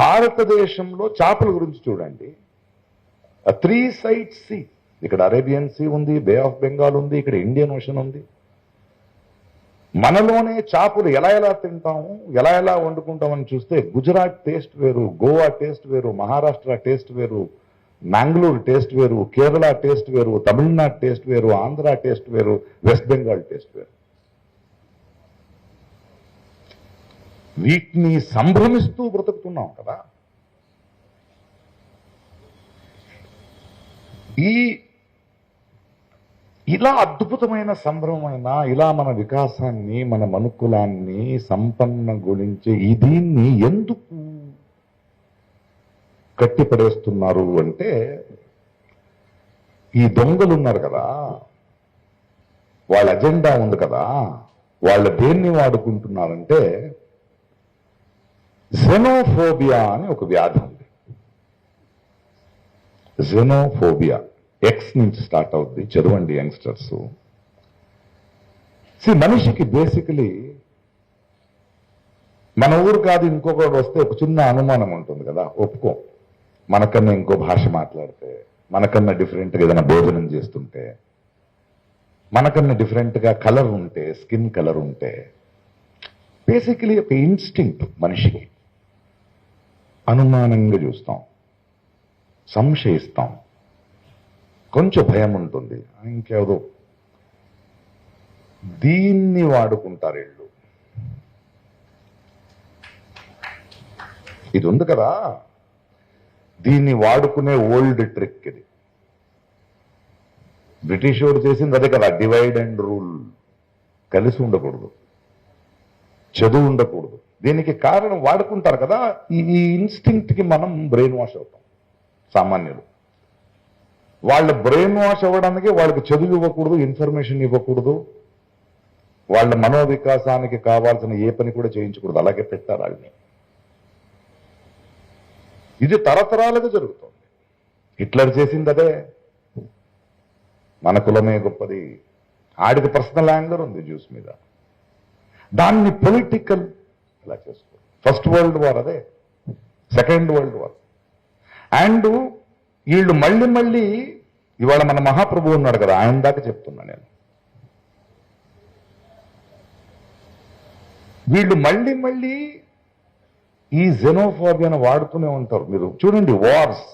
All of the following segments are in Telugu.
భారతదేశంలో చేపల గురించి చూడండి. త్రీ సైడ్ సీ ఇక్కడ అరేబియన్ సీ ఉంది బే ఆఫ్ బెంగాల్ ఉంది ఇక్కడ ఇండియన్ ఓషన్ ఉంది. మనలోనే చేపలు ఎలా ఎలా తింటాము ఎలా ఎలా వండుకుంటామని చూస్తే గుజరాత్ టేస్ట్ వేరు గోవా టేస్ట్ వేరు మహారాష్ట్ర టేస్ట్ వేరు మ్యాంగ్లూరు టేస్ట్ వేరు కేరళ టేస్ట్ వేరు తమిళనాడు టేస్ట్ వేరు ఆంధ్ర టేస్ట్ వేరు వెస్ట్ బెంగాల్ టేస్ట్ వేరు. వీటిని సంభ్రమిస్తూ బ్రతుకుతున్నాం కదా. ఈ ఇలా అద్భుతమైన సంభ్రమైన ఇలా మన వికాసాన్ని మన మనుకులాన్ని సంపన్న గురించి దీన్ని ఎందుకు కట్టిపడేస్తున్నారు అంటే ఈ దొంగలు ఉన్నారు కదా. వాళ్ళ అజెండా ఉంది కదా. వాళ్ళ దేన్ని వాడుకుంటున్నారంటే జెనోఫోబియా అని ఒక వ్యాధి ఉంది. జెనోఫోబియా ఎక్స్ నుంచి స్టార్ట్ అవుద్ది. చదవండి యంగ్స్టర్స్ సి మనిషికి బేసికలీ మన ఊరు కాదు ఇంకొకటి వస్తే ఒక చిన్న అనుమానం ఉంటుంది కదా ఒప్పుకో. మనకన్నా ఇంకో భాష మాట్లాడితే మనకన్నా డిఫరెంట్గా ఏదైనా భోజనం చేస్తుంటే మనకన్నా డిఫరెంట్గా కలర్ ఉంటే స్కిన్ కలర్ ఉంటే బేసికలీ ఒక ఇన్స్టింక్ట్ మనిషికి. అనుమానంగా చూస్తాం. సంశయిస్తాం. కొంచెం భయం ఉంటుంది. ఇంకేదో. దీన్ని వాడుకుంటారు వీళ్ళు ఇది ఉంది కదా. దీన్ని వాడుకునే ఓల్డ్ ట్రిక్ ఇది. బ్రిటిష్ వాడు చేసింది అదే కదా. Divide and rule. కలిసి ఉండకూడదు. చదువు ఉండకూడదు. దీనికి కారణం వాడుకుంటారు కదా ఈ ఇన్స్టింక్ట్కి ఇన్స్టింక్ట్కి మనం బ్రెయిన్ వాష్ అవుతాం సామాన్యులు. వాళ్ళ బ్రెయిన్ వాష్ అవ్వడానికి వాళ్ళకి చదువు ఇవ్వకూడదు ఇన్ఫర్మేషన్ ఇవ్వకూడదు. వాళ్ళ మనోవికాసానికి కావాల్సిన ఏ పని కూడా చేయించకూడదు అలాగే పెట్టారు వాళ్ళని. ఇది తరతరాలుగా జరుగుతుంది. హిట్లర్ చేసింది అదే. మన కులమే గొప్పది. ఆడికి పర్సనల్ యాంగర్ ఉంది జ్యూస్ మీద. దాన్ని పొలిటికల్ ఇలా చేసుకో ఫస్ట్ వరల్డ్ వార్ అదే. Second world war. అండ్ వీళ్ళు మళ్ళీ మళ్ళీ ఇవాళ మన మహాప్రభు ఉన్నాడు కదా ఆయన దాకా చెప్తున్నా నేను. వీళ్ళు మళ్ళీ మళ్ళీ ఈ జెనోఫోబియాను వాడుతూనే ఉంటారు. మీరు చూడండి వార్స్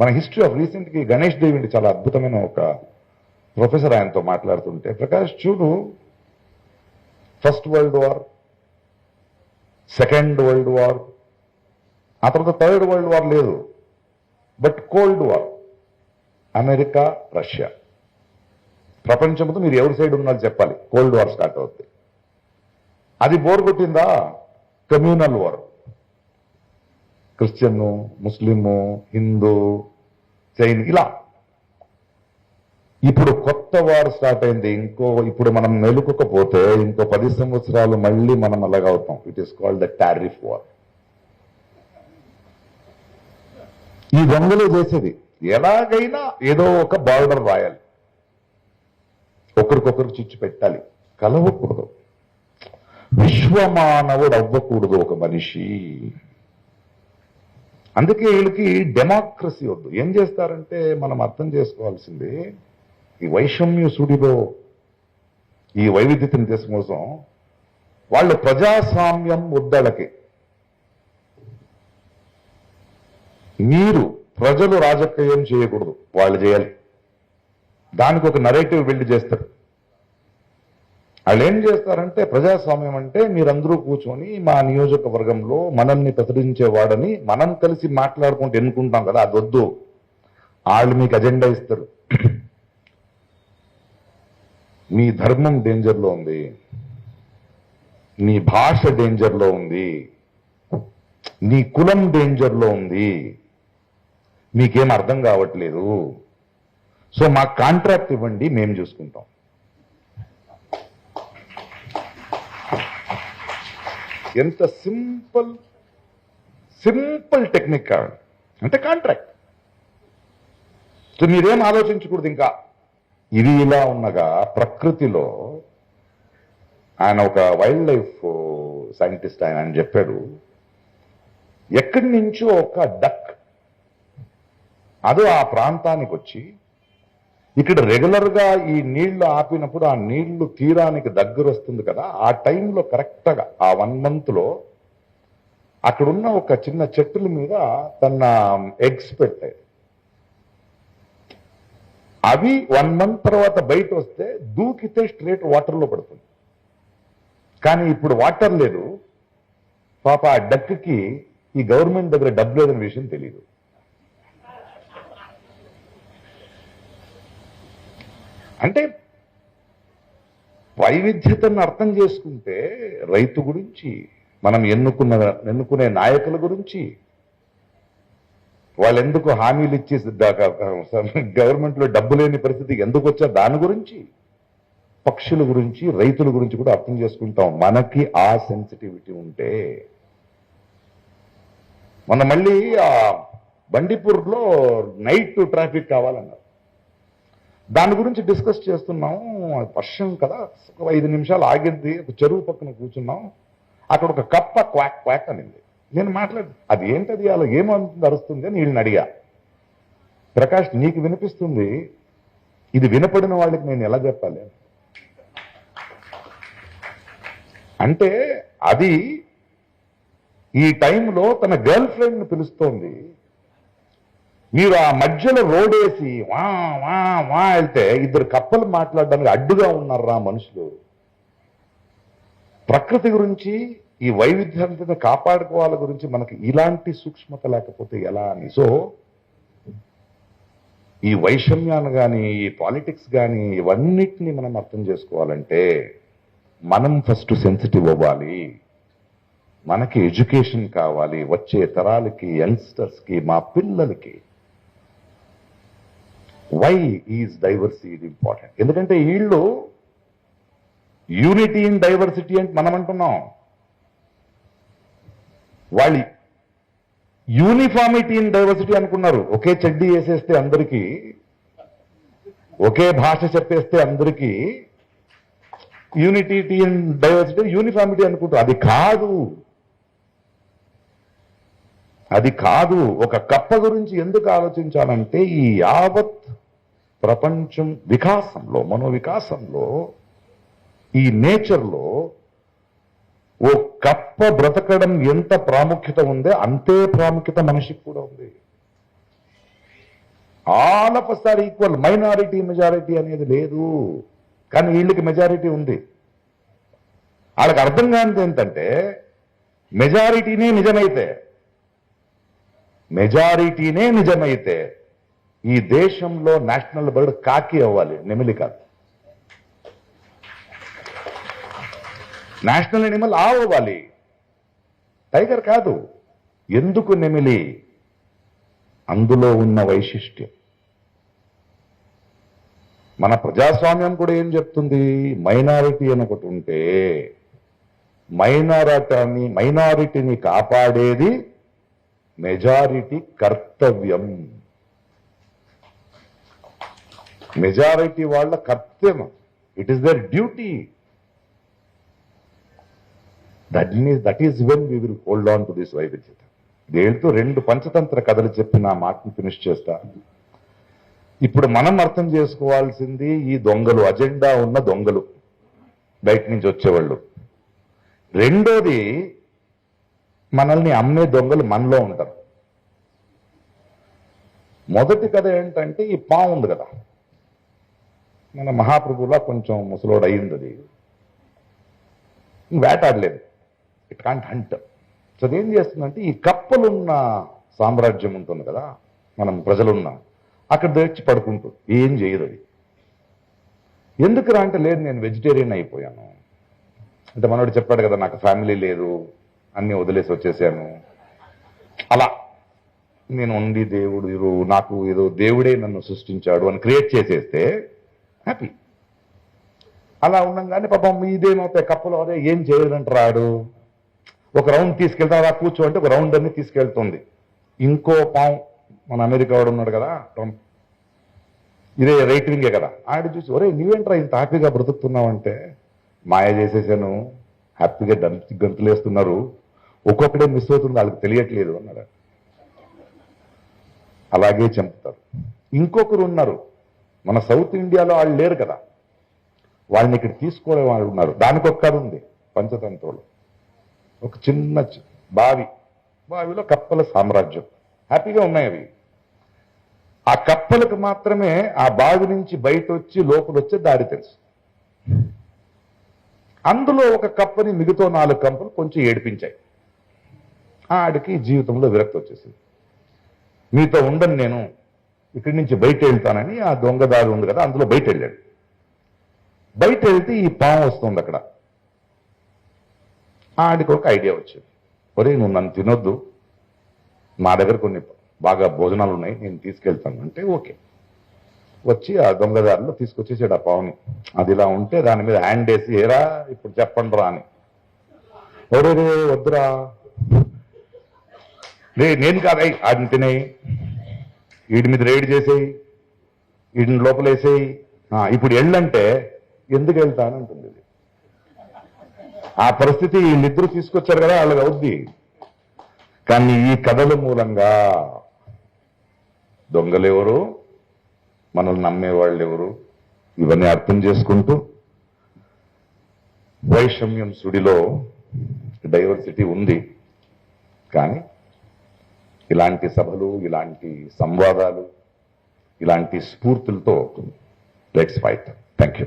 మన history of recent Ganesh Devi చాలా అద్భుతమైన ఒక ప్రొఫెసర్ ఆయనతో మాట్లాడుతుంటే ప్రకాష్ చూడు first world war second world war ఆ తర్వాత థర్డ్ వరల్డ్ వార్ లేదు. But cold war America Russia ప్రపంచంతో మీరు ఎవరి సైడ్ ఉన్నారు చెప్పాలి. కోల్డ్ వార్ స్టార్ట్ అవుతుంది అది బోర్ కొట్టిందా? Communal war Christian Muslim Hindu Jain ఇలా. ఇప్పుడు కొత్త వార్ స్టార్ట్ అయింది. ఇంకో ఇప్పుడు మనం మెలుకోకపోతే ఇంకో పది సంవత్సరాలు మళ్ళీ మనం అలాగవుతాం it is called the tariff war ఈ దొంగలు చేసేది ఎలాగైనా ఏదో ఒక బార్డర్ రాయాలి. ఒకరికొకరు చిచ్చు పెట్టాలి. కలవకూడదు. విశ్వమానవుడు అవ్వకూడదు ఒక మనిషి. అందుకే వీళ్ళకి డెమోక్రసీ వద్దు. ఏం చేస్తారంటే మనం అర్థం చేసుకోవాల్సింది ఈ వైషమ్య సుడిలో ఈ వైవిధ్యతని దేశం కోసం వాళ్ళు ప్రజాస్వామ్యం ముద్దలకి. మీరు ప్రజలు రాజకీయం చేయకూడదు వాళ్ళు చేయాలి. దానికి ఒక నరేటివ్ బిల్డ్ చేస్తారు. వాళ్ళు ఏం చేస్తారంటే ప్రజాస్వామ్యం అంటే మీరందరూ కూర్చొని మా నియోజకవర్గంలో మనల్ని ప్రచురించేవాడని మనం కలిసి మాట్లాడుకుంటూ ఎన్నుకుంటాం కదా అది వద్దు. వాళ్ళు మీకు అజెండా ఇస్తారు. మీ ధర్మం డేంజర్లో ఉంది. నీ భాష డేంజర్లో ఉంది. నీ కులం డేంజర్లో ఉంది. మీకేం అర్థం కావట్లేదు. సో మాకు కాంట్రాక్ట్ ఇవ్వండి మేము చూసుకుంటాం. ఎంత సింపుల్ సింపుల్ టెక్నిక్ కావాలి. అంటే కాంట్రాక్ట్. సో మీరేం ఆలోచించకూడదు ఇంకా. ఇది ఇలా ఉన్నగా ప్రకృతిలో ఆయన ఒక వైల్డ్ లైఫ్ సైంటిస్ట్ ఆయన ఆయన చెప్పాడు. ఎక్కడి నుంచో ఒక డక్ అది ఆ ప్రాంతానికి వచ్చి ఇక్కడ రెగ్యులర్గా ఈ నీళ్ళు ఆపినప్పుడు ఆ నీళ్ళు తీరానికి దగ్గర వస్తుంది కదా ఆ టైంలో కరెక్ట్గా ఆ వన్ మంత్లో అక్కడున్న ఒక చిన్న చెట్టుల మీద తన ఎగ్స్ పెట్టాయి అవి వన్ మంత్ తర్వాత బయట వస్తే దూకితే స్ట్రేట్ వాటర్లో పడుతుంది. కానీ ఇప్పుడు వాటర్ లేదు. పాప ఆ డక్కి ఈ గవర్నమెంట్ దగ్గర డబ్బు లేదనే విషయం తెలియదు అంటే వైవిధ్యతను అర్థం చేసుకుంటే రైతు గురించి మనం ఎన్నుకున్న ఎన్నుకునే నాయకుల గురించి వాళ్ళు ఎందుకు హామీలు ఇచ్చి గవర్నమెంట్లో డబ్బు లేని పరిస్థితి ఎందుకు వచ్చా? దాని గురించి. పక్షుల గురించి రైతుల గురించి కూడా అర్థం చేసుకుంటాం. మనకి ఆ సెన్సిటివిటీ ఉంటే. మన మళ్ళీ ఆ బండిపూర్లో నైట్ ట్రాఫిక్ కావాలన్నారు. దాని గురించి డిస్కస్ చేస్తున్నాం. వర్షం కదా. ఒక ఐదు నిమిషాలు ఆగింది. ఒక చెరువు పక్కన కూర్చున్నాం. అక్కడ ఒక కప్ప క్వాక్ క్వాక్ అనింది. నేను మాట్లాడు. అది ఏంటది? అలా ఏమంటుంది అరుస్తుంది అని వీళ్ళని అడిగా. ప్రకాష్ నీకు వినిపిస్తుంది? ఇది వినపడిన వాళ్ళకి నేను ఎలా చెప్పాలి? అంటే అది ఈ టైంలో తన గర్ల్ ఫ్రెండ్ని పిలుస్తోంది. మీరు ఆ మధ్యలో రోడ్ వేసి వా వా వా వెళ్తే ఇద్దరు కప్పలు మాట్లాడడానికి అడ్డుగా ఉన్నారా మనుషులు? ప్రకృతి గురించి ఈ వైవిధ్యాన్ని కాపాడుకోవాలి గురించి మనకి ఇలాంటి సూక్ష్మత లేకపోతే ఎలా అని? సో ఈ వైషమ్యాన్ని కానీ ఈ పాలిటిక్స్ కానీ ఇవన్నిటిని మనం అర్థం చేసుకోవాలంటే మనం ఫస్ట్ సెన్సిటివ్ అవ్వాలి. మనకి ఎడ్యుకేషన్ కావాలి వచ్చే తరాలకి యంగ్స్టర్స్కి మా పిల్లలకి. Why is diversity important? ఎందుకంటే వీళ్ళు యూనిటీ ఇన్ డైవర్సిటీ అంటే మనం అంటున్నాం వాళ్ళు యూనిఫామిటీ ఇన్ డైవర్సిటీ అనుకున్నారు. ఒకే చెడ్డీ వేసేస్తే అందరికీ ఒకే భాష చెప్పేస్తే అందరికీ యూనిటీ ఇన్ డైవర్సిటీ యూనిఫామిటీ అనుకుంటారు. అది కాదు. అది కాదు. ఒక కప్ప గురించి ఎందుకు ఆలోచించాలంటే ఈ యావత్ ప్రపంచం వికాసంలో మనో వికాసంలో ఈ నేచర్లో ఓ కప్ప బ్రతకడం ఎంత ప్రాముఖ్యత ఉందో అంతే ప్రాముఖ్యత మనిషికి కూడా ఉంది. All of sir equal minority majority అనేది లేదు. కానీ వీళ్ళకి మెజారిటీ ఉంది. వాళ్ళకి అర్థం కానిది ఏంటంటే మెజారిటీనే నిజమైతే మెజారిటీనే నిజమైతే ఈ దేశంలో నేషనల్ బర్డ్ కాకి అవ్వాలి నెమిలి కాదు. నేషనల్ ఎనిమల్ ఆవు అవ్వాలి టైగర్ కాదు. ఎందుకు నెమిలి? అందులో ఉన్న వైశిష్ట్యం. మన ప్రజాస్వామ్యం కూడా ఏం చెప్తుంది? మైనారిటీ అని ఒకటి ఉంటే మైనారిటీని మైనారిటీని కాపాడేది మెజారిటీ కర్తవ్యం. మెజారిటీ వాళ్ళ కర్తవ్యం. It is their duty that means that is when we will hold on to this వైవిధ్యత దేంతో రెండు పంచతంత్ర కథలు చెప్పి నా మాటను ఫినిష్ చేస్తా. ఇప్పుడు మనం అర్థం చేసుకోవాల్సింది ఈ దొంగలు అజెండా ఉన్న దొంగలు. బయట నుంచి వచ్చేవాళ్ళు. రెండోది మనల్ని అమ్మే దొంగలు మనలో ఉంటారు. మొదటి కథ ఏంటంటే ఈ పాము ఉంది కదా. మన మహాప్రభులా కొంచెం ముసలోడు అయ్యింది అది వేటాడలేదు. ఇట్ కాంట్ హంట్ సో అదేం చేస్తుందంటే ఈ కప్పలున్న సామ్రాజ్యం ఉంటుంది కదా మనం ప్రజలున్న అక్కడ తెచ్చి పడుకుంటుంది. ఏం చేయదు అది. ఎందుకురా అంటే లేదు నేను వెజిటేరియన్ అయిపోయాను. అంటే మనోడు చెప్పాడు కదా నాకు ఫ్యామిలీ లేదు అన్ని వదిలేసి వచ్చేసాను. అలా. నేను ఉండి దేవుడు ఇరు నాకు ఏదో దేవుడే నన్ను సృష్టించాడు అని క్రియేట్ చేసేస్తే హ్యాపీ అలా ఉండంగానే పాపం ఇదేమవుతాయి కప్పలు అదే ఏం చేయడంటాడు ఒక రౌండ్ తీసుకెళ్తా అలా కూర్చో అంటే ఒక రౌండ్ అన్ని తీసుకెళ్తుంది. ఇంకో పాము మన అమెరికా వాడు ఉన్నాడు కదా ట్రంప్ ఇదే రైట్ వింగే కదా. ఆడ చూసి ఒరే నువ్వేంట్రా ఇంత హ్యాపీగా బ్రతుకుతున్నావు అంటే మాయ చేసేసాను. హ్యాపీగా దంతి గంతులేస్తున్నారు. ఒక్కొక్కడే మిస్ అవుతుంది వాళ్ళకి తెలియట్లేదు అన్నాడు. అలాగే చంపుతారు ఇంకొకరు ఉన్నారు. మన సౌత్ ఇండియాలో వాళ్ళు లేరు కదా. వాళ్ళని ఇక్కడ తీసుకోలే వాళ్ళు ఉన్నారు. దానికి ఉంది పంచతంత్రులు. ఒక చిన్న బావి. బావిలో కప్పల సామ్రాజ్యం. హ్యాపీగా ఉన్నాయి అవి. ఆ కప్పలకు మాత్రమే ఆ బావి నుంచి బయట వచ్చి లోపల వచ్చే దారి తెలుసు. అందులో ఒక కప్పని మిగతా నాలుగు కంపలు కొంచెం ఏడిపించాయి. ఆడికి జీవితంలో విరక్తి వచ్చేసింది. మీతో ఉండను నేను ఇక్కడి నుంచి బయట వెళ్తానని ఆ దొంగదారి ఉంది కదా అందులో బయట వెళ్ళాడు బయట వెళ్తే ఈ పాము వస్తుంది అక్కడ. ఆయనకు ఒక ఐడియా వచ్చింది. ఒరే నువ్వు నన్ను తినొద్దు. మా దగ్గర కొన్ని బాగా భోజనాలు ఉన్నాయి నేను తీసుకెళ్తాను. అంటే ఓకే. వచ్చి ఆ దొంగదారిలో తీసుకొచ్చేసాడు ఆ పావుని. అది ఇలా ఉంటే దాని మీద హ్యాండ్ వేసి ఏరా ఇప్పుడు చెప్పండి రా అని. ఒరే రే వద్దురా. రే నేను కాదై ఆడిని తినేయి. వీడి మీద రైడ్ చేసేయి. వీడిని లోపలేసేయి. ఇప్పుడు ఎళ్ళంటే ఎందుకు వెళ్తానంటుంది. ఆ పరిస్థితి నిద్ర తీసుకొచ్చారు కదా వాళ్ళకి అవుద్ది కానీ ఈ కథల మూలంగా దొంగలెవరు మనల్ని నమ్మేవాళ్ళు ఎవరు? ఇవన్నీ అర్థం చేసుకుంటూ వైషమ్యం సుడిలో డైవర్సిటీ ఉంది. కానీ ఇలాంటి సభలు ఇలాంటి సంవాదాలు ఇలాంటి స్ఫూర్తులతో let's fight. Thank you